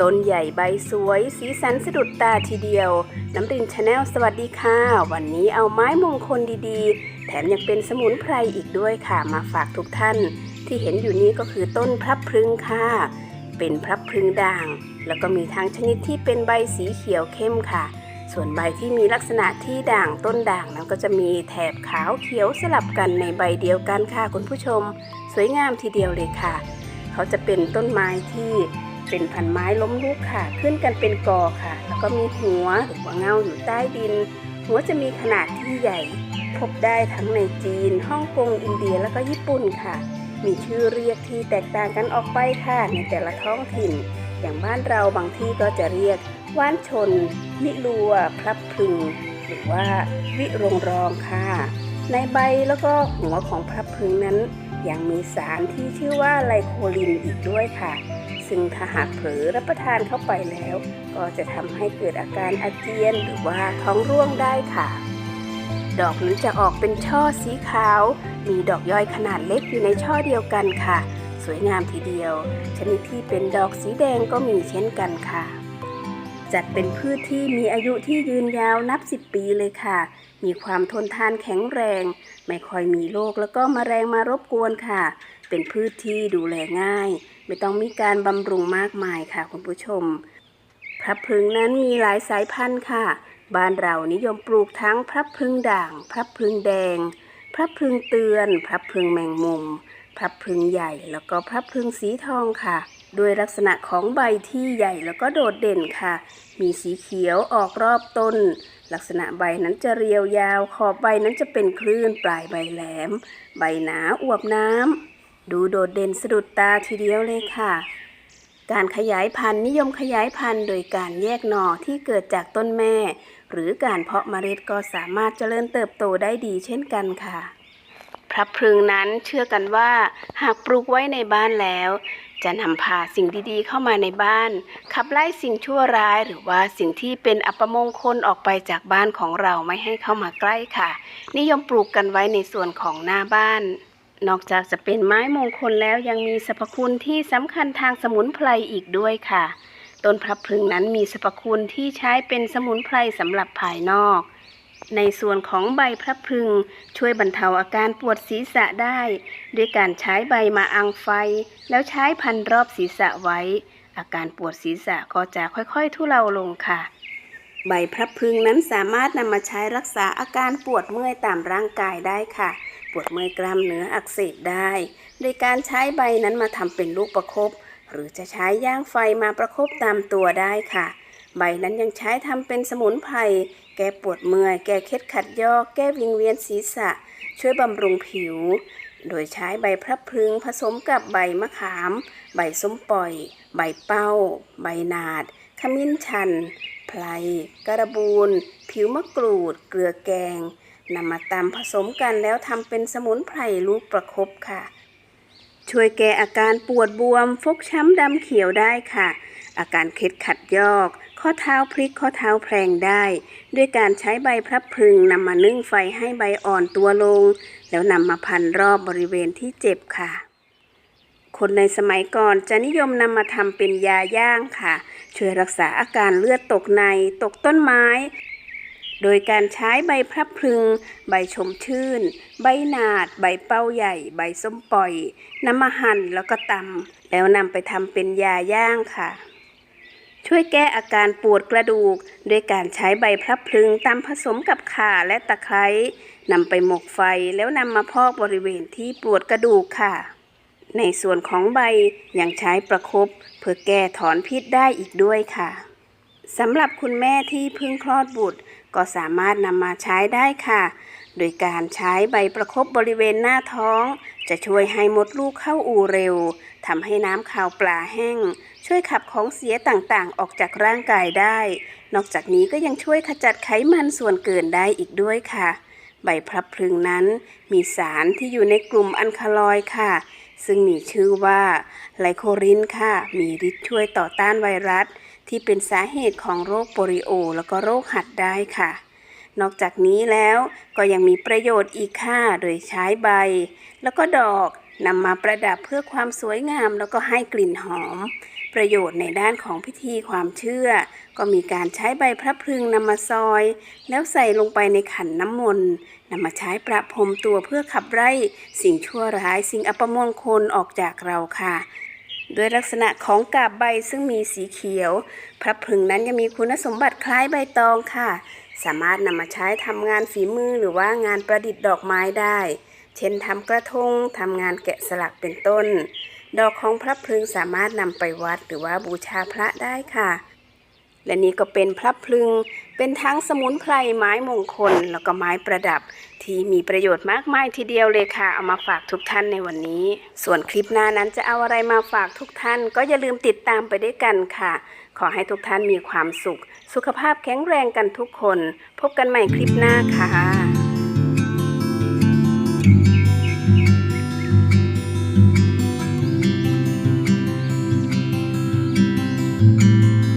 ต้นใหญ่ใบสวย สีสันสะดุดตาทีเดียว น้ำรินชาแนลสวัสดีค่ะ วันนี้เอาไม้มงคลดีๆ แถมยังเป็นสมุนไพรอีกด้วยค่ะมาฝากทุกท่าน ที่เห็นอยู่นี้ก็คือต้นพระพรึงค่ะ เป็นพระพรึงด่าง แล้วก็มีทั้งชนิดที่เป็นใบสีเขียวเข้มค่ะ ส่วนใบที่มีลักษณะที่ด่างต้นด่างนั้นก็จะมีแถบขาวเขียวสลับกันในใบเดียวกันค่ะคุณผู้ชม สวยงามทีเดียวเลยค่ะ เขาจะเป็นต้นไม้ที่เป็นพันไม้ล้มลุกค่ะ ขึ้นกันเป็นกอค่ะ แล้วก็มีหัวหรือว่าเงาอยู่ใต้ดิน หัวจะมีขนาดที่ใหญ่ พบได้ทั้งในจีนฮ่องกงอินเดียแล้วก็ญี่ปุ่นค่ะ มีชื่อเรียกที่แตกต่างกันออกไปค่ะในแต่ละท้องถิ่น อย่างบ้านเราบางที่ก็จะเรียกว่านชนมิลัวพลับพึง หรือว่าวิรงรองค่ะ ในใบแล้วก็หัวของพลับพึงนั้น ยังมีสารที่ชื่อว่าไลโคลินอีกด้วยค่ะ ซึ่งถ้าหากเผลอรับประทานเข้าไปแล้ว ก็จะทำให้เกิดอาการอาเจียนหรือว่าท้องร่วงได้ค่ะ ดอกนั้จะออกเป็นช่อสีขาว มีดอกย่อยขนาดเล็กอยู่ในช่อเดียวกันค่ะ สวยงามทีเดียว ชนิดที่เป็นดอกสีแดงก็มีเช่นกันค่ะ จัดเป็นพืชที่มีอายุที่ยืนยาวนับ10ปีเลยค่ะ มีความทนทานแข็งแรง ไม่ค่อยมีโรคแล้วก็มแมลงมารบกวนค่ะ เป็นพืชที่ดูแลง่าย ไม่ต้องมีการบำรุงมากมายค่ะคุณผู้ชม พระพรึงนั้นมีหลายสายพันธุ์ค่ะ บ้านเรานิยมปลูกทั้งพระพรึงด่าง พระพรึงแดง พระพรึงเตือน พระพรึงแมงมุม พระพรึงใหญ่ แล้วก็พระพรึงสีทองค่ะ โดยลักษณะของใบที่ใหญ่แล้วก็โดดเด่นค่ะ มีสีเขียวออกรอบต้น ลักษณะใบนั้นจะเรียวยาว ขอบใบนั้นจะเป็นคลื่นปลายใบแหลม ใบหนาอวบน้ำ ดูโดดเด่นสะดุดตาทีเดียวเลยค่ะ การขยายพันธุ์นิยมขยายพันธุ์โดยการแยกหน่อที่เกิดจากต้นแม่ หรือการเพาะเมล็ดก็สามารถเจริญเติบโตได้ดีเช่นกันค่ะพระพรึงนั้นเชื่อกันว่า หากปลูกไว้ในบ้านแล้ว จะนำพาสิ่งดีๆเข้ามาในบ้าน ขับไล่สิ่งชั่วร้ายหรือว่าสิ่งที่เป็นอัปมงคลออกไปจากบ้านของเราไม่ให้เข้ามาใกล้ค่ะ นิยมปลูกกันไว้ในส่วนของหน้าบ้าน นอกจากจะเป็นไม้มงคลแล้วยังมีสรรพคุณที่สำคัญทางสมุนไพรอีกด้วยค่ะ ต้นพระพรึงนั้นมีสรรพคุณที่ใช้เป็นสมุนไพรสำหรับภายนอก ในส่วนของใบพระพรึง ช่วยบรรเทาอาการปวดศีรษะได้ ด้วยการใช้ใบมาอังไฟ แล้วใช้พันรอบศีรษะไว้ อาการปวดศีรษะก็จะค่อยๆ ทุเลาลงค่ะ ใบพระพรึงนั้นสามารถนำมาใช้รักษาอาการปวดเมื่อยตามร่างกายได้ค่ะ ปวดเมื่อยกล้ามเนื้ออักเสบได้ โดยการใช้ใบนั้นมาทำเป็นลูกประคบหรือจะใช้ย่างไฟมาประคบตามตัวได้ค่ะ ใบนั้นยังใช้ทำเป็นสมุนไพร แก้ปวดเมื่อย แก้เคล็ดขัดยอก แก้วิงเวียนศีรษะ ช่วยบำรุงผิว โดยใช้ใบพระพรึงผสมกับใบมะขาม ใบส้มปล่อย ใบเป้า ใบนาด ขมิ้นชัน ไพรกระบูน ผิวมะกรูด เกลือแกงนำมาตำผสมกันแล้วทำเป็นสมุนไพรลูกประคบค่ะ ช่วยแก้อาการปวดบวมฟกช้ำดำเขียวได้ค่ะ อาการเคล็ดขัดยอก ข้อเท้าพลิกข้อเท้าแพลงได้ ด้วยการใช้ใบพระพรึงนำมานึ่งไฟให้ใบอ่อนตัวลง แล้วนำมาพันรอบบริเวณที่เจ็บค่ะ คนในสมัยก่อนจะนิยมนำมาทำเป็นยาย่างค่ะ ช่วยรักษาอาการเลือดตกในตกต้นไม้ โดยการใช้ใบพระพรึง ใบชมชื่น ใบนาด ใบเป้าใหญ่ ใบส้มปล่อยนำมาหั่นแล้วก็ตำแล้วนำไปทำเป็นยาย่างค่ะ ช่วยแก้อาการปวดกระดูกด้วยการใช้ใบพระพึงตำผสมกับข่าและตะไคร้นำไปหมกไฟแล้วนำมาพอกบริเวณที่ปวดกระดูกค่ะ ในส่วนของใบยังใช้ประคบเพื่อแก้ถอนพิษได้อีกด้วยค่ะสำหรับคุณแม่ที่เพิ่งคลอดบุตร ก็สามารถนำมาใช้ได้ค่ะ โดยการใช้ใบประคบบริเวณหน้าท้อง จะช่วยให้มดลูกเข้าอู่เร็วทำให้น้ำขาวปลาแห้ง ช่วยขับของเสียต่างๆ ออกจากร่างกายได้ นอกจากนี้ก็ยังช่วยขจัดไขมันส่วนเกินได้อีกด้วยค่ะ ใบพลับพลึงนั้น มีสารที่อยู่ในกลุ่มอัลคาลอยค่ะ ซึ่งมีชื่อว่าไลโครินค่ะ มีฤทธิ์ช่วยต่อต้านไวรัส ที่เป็นสาเหตุของโรคโปลิโอ แล้วก็โรคหัดได้ค่ะนอกจากนี้แล้วก็ยังมีประโยชน์อีกค่ะ โดยใช้ใบ แล้วก็ดอก นำมาประดับเพื่อความสวยงามแล้วก็ให้กลิ่นหอม ประโยชน์ในด้านของพิธีความเชื่อ ก็มีการใช้ใบพระพรึงนำมาซอย แล้วใส่ลงไปในขันน้ำมนต์นำมาใช้ประพรมตัวเพื่อขับไล่สิ่งชั่วร้ายสิ่งอัปมงคลออกจากเราค่ะด้วยลักษณะของกาบใบซึ่งมีสีเขียว พระพึงนั้นยังมีคุณสมบัติคล้ายใบตองค่ะ สามารถนำมาใช้ทำงานฝีมือหรือว่างานประดิษฐ์ดอกไม้ได้ เช่นทำกระทงทำงานแกะสลักเป็นต้น ดอกของพระพรึงสามารถนำไปวัดหรือว่าบูชาพระได้ค่ะ และนี่ก็เป็นพระพลึง เป็นทั้งสมุนไพรไม้มงคล แล้วก็ไม้ประดับ ที่มีประโยชน์มากมายทีเดียวเลยค่ะ เอามาฝากทุกท่านในวันนี้ ส่วนคลิปหน้านั้นจะเอาอะไรมาฝากทุกท่าน ก็อย่าลืมติดตามไปด้วยกันค่ะ ขอให้ทุกท่านมีความสุข สุขภาพแข็งแรงกันทุกคน พบกันใหม่คลิปหน้าค่ะ